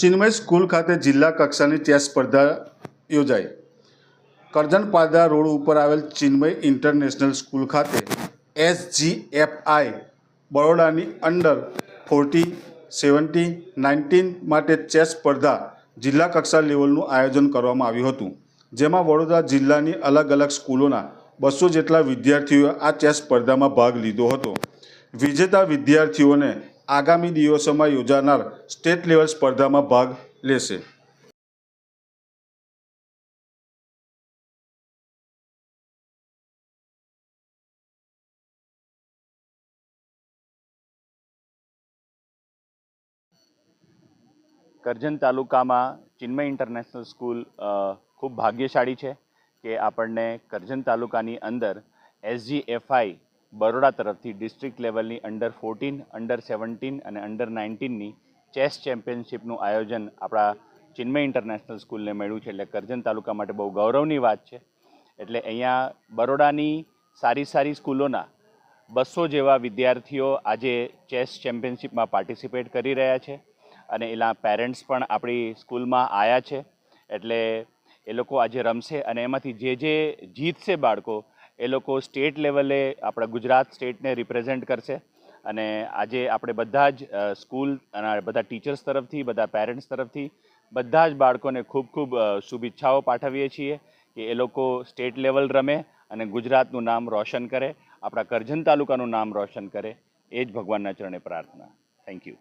Chinmay school ખાતે જિલ્લા કક્ષાની ચેસ સ્પર્ધા યોજાઈ. કરજણ રોડ ઉપર આવેલ ચિન્મય ઇન્ટરનેશનલ સ્કૂલ ખાતે એસજીએફઆઈ બરોડાની અંડર ફોર્ટી, સેવન્ટી, નાઇન્ટીન માટે ચેસ સ્પર્ધા જિલ્લા કક્ષા લેવલનું આયોજન કરવામાં આવ્યું હતું. જેમાં વડોદરા જિલ્લાની અલગ અલગ સ્કૂલોના બસો જેટલા વિદ્યાર્થીઓએ આ ચેસ સ્પર્ધામાં ભાગ લીધો હતો. વિજેતા વિદ્યાર્થીઓને આગામી દિવસોમાં યોજાનાર સ્ટેટ લેવલ સ્પર્ધામાં ભાગ લેશે. કરજણ તાલુકામાં ચિન્મય ઇન્ટરનેશનલ સ્કૂલ ખૂબ ભાગ્યશાળી છે કે આપણને કરજણ તાલુકાની અંદર એસજીએફઆઈ બરોડા તરફથી ડિસ્ટ્રિક્ટ લેવલની અંડર ફોર્ટીન અંડર સેવન્ટીન અને અંડર નાઇન્ટીનની ચેસ ચેમ્પિયનશિપનું આયોજન આપણા ચિન્મય ઇન્ટરનેશનલ સ્કૂલને મળ્યું છે. એટલે કરજણ તાલુકા માટે બહુ ગૌરવની વાત છે. એટલે અહીંયા બરોડાની સારી સારી સ્કૂલોના બસો જેવા વિદ્યાર્થીઓ આજે ચેસ ચેમ્પિયનશિપમાં પાર્ટિસિપેટ કરી રહ્યા છે અને એના પેરેન્ટ્સ પણ આપણી સ્કૂલમાં આવ્યા છે. એટલે એ લોકો આજે રમશે અને એમાંથી જે જે જીતશે બાળકો એ લોકો સ્ટેટ લેવલે આપણા ગુજરાત સ્ટેટને રિપ્રેઝેન્ટ કરશે. અને આજે આપણે બધા જ સ્કૂલ અને બધા ટીચર્સ તરફથી, બધા પેરેન્ટ્સ તરફથી બધા જ બાળકોને ખૂબ ખૂબ શુભેચ્છાઓ પાઠવીએ છીએ કે એ લોકો સ્ટેટ લેવલ રમે અને ગુજરાતનું નામ રોશન કરે, આપણા કરજણ તાલુકાનું નામ રોશન કરે. એ જ ભગવાનના ચરણે પ્રાર્થના. Thank you